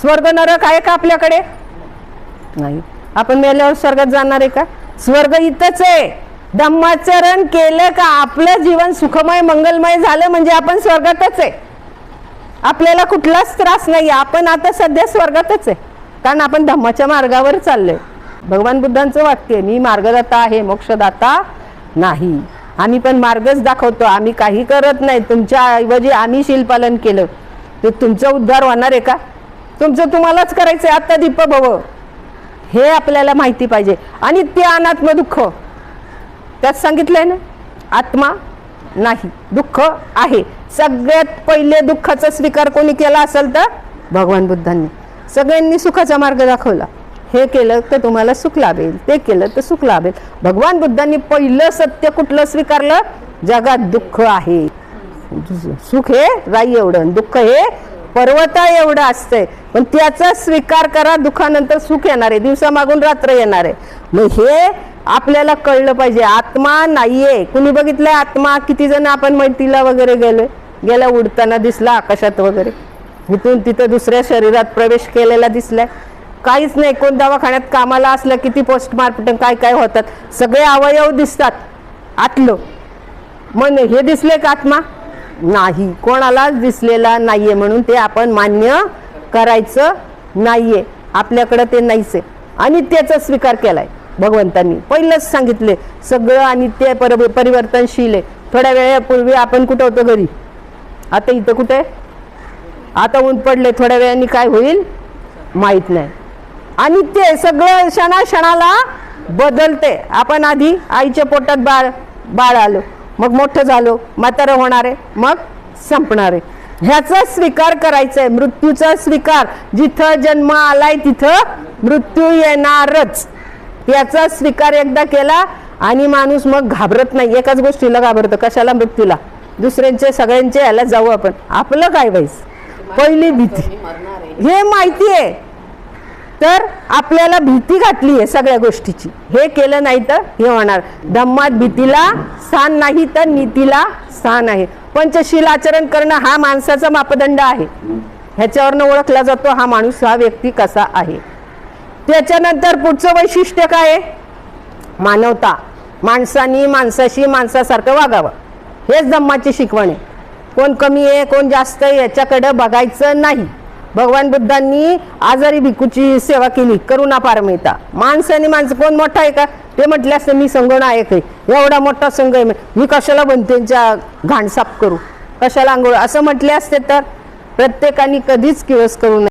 स्वर्ग नरक आहे का आपल्याकडे? नाही. आपण मेल्यावर स्वर्गात जाणार आहे का? स्वर्ग इथंच आहे. धम्माचरण केलं का? आपलं जीवन सुखमय मंगलमय झालं म्हणजे आपण स्वर्गातच आहे. आपल्याला कुठलाच त्रास नाही. आपण आता सध्या स्वर्गातच आहे. कारण आपण धम्माच्या मार्गावर चाललोय. भगवान बुद्धांचं वाक्य आहे, मी मार्गदाता आहे मोक्षदाता नाही. आम्ही पण मार्गच दाखवतो. आम्ही काही करत नाही. तुमच्या ऐवजी आम्ही शिलपालन केलं. तर तुमचा उद्धार होणार आहे का? तुमचं तुम्हालाच करायचं आहे आत्ता दीप भव हे आपल्याला माहिती पाहिजे. आणि ते अनात्म दुःख. त्यात सांगितलंय ना आत्मा नाही दुःख आहे. सगळ्यात पहिले दुःखाचा स्वीकार कोणी केला असेल तर भगवान बुद्धांनी. सगळ्यांनी सुखाचा मार्ग दाखवला. हे केलं तर तुम्हाला सुख लाभेल ते केलं तर सुख लाभेल. भगवान बुद्धांनी पहिलं सत्य कुठलं स्वीकारलं? जगात दुःख आहे. सुख हे राई एवढं दुःख हे पर्वता एवढं असतंय. पण त्याचा स्वीकार करा दुःखानंतर सुख येणार आहे दिवसामागून रात्र येणार आहे. मग हे आपल्याला कळलं पाहिजे आत्मा नाहीये. कुणी बघितलंय आत्मा? किती जण आपण मैत्रीला वगैरे गेलो गेला उडताना दिसला आकाशात वगैरे. इथून तिथं दुसऱ्या शरीरात प्रवेश केलेला दिसलाय. काहीच नाही कोण दवाखान्यात कामाला असलं किती पोस्टमार्टम काय काय होतात? सगळे अवयव दिसतात. आतलं. मन हे दिसले का आत्मा? नाही. कोणालाच दिसलेला नाहीये म्हणून ते आपण मान्य करायचं नाहीये. आपल्याकडं ते नाहीच आहे आणि त्याचा स्वीकार केलाय भगवंतांनी. पहिलंच सांगितले सगळं आणि ते पर परिवर्तनशील आहे. थोड्या वेळापूर्वी आपण कुठं होतो घरी? आता इथं कुठे? आहे? आता ऊन पडले थोड्या वेळाने काय होईल? माहीत नाही. आणि ते सगळं क्षणा क्षणाला बदलते. आपण आधी आईच्या पोटात बाळ बाळ आलो. मग मोठं झालो. म्हातारं होणार आहे. मग संपणार आहे. ह्याचा स्वीकार करायचा आहे मृत्यूचा स्वीकार. जिथं जन्म आलाय तिथं मृत्यू येणारच. याचा स्वीकार एकदा केला आणि माणूस मग घाबरत नाही. एकाच गोष्टीला घाबरतो. कशाला मृत्यूला? दुसऱ्यांचे सगळ्यांचे याला जाऊ आपण. आपलं काय व्हायचं पहिली भीती. हे माहिती आहे तर आपल्याला भीती घातली आहे सगळ्या गोष्टीची. हे केलं नाही तर हे होणार. धम्मात भीतीला स्थान नाही तर नीतीला स्थान आहे. पंचशील आचरण करणं हा माणसाचा मापदंड आहे. ह्याच्यावरनं ओळखला जातो हा माणूस हा व्यक्ती कसा आहे. त्याच्यानंतर पुढचं वैशिष्ट्य काय आहे? मानवता. माणसानी माणसाशी माणसासारखं वागावं. हेच धम्माची शिकवण आहे. कोण कमी आहे कोण जास्त आहे याच्याकडं बघायचं नाही. भगवान बुद्धांनी आजारी भिकूची सेवा केली करुणा पारमिता माणसाने माणसं कोण मोठा आहे का? ते म्हटले असते मी संगनायक आहे. एवढा मोठा संघ आहे. मी कशाला बनतेंच्या घाण साफ करू? कशाला आंघोळ? असं म्हटले असते तर प्रत्येकाने कधीच किवस करू नये.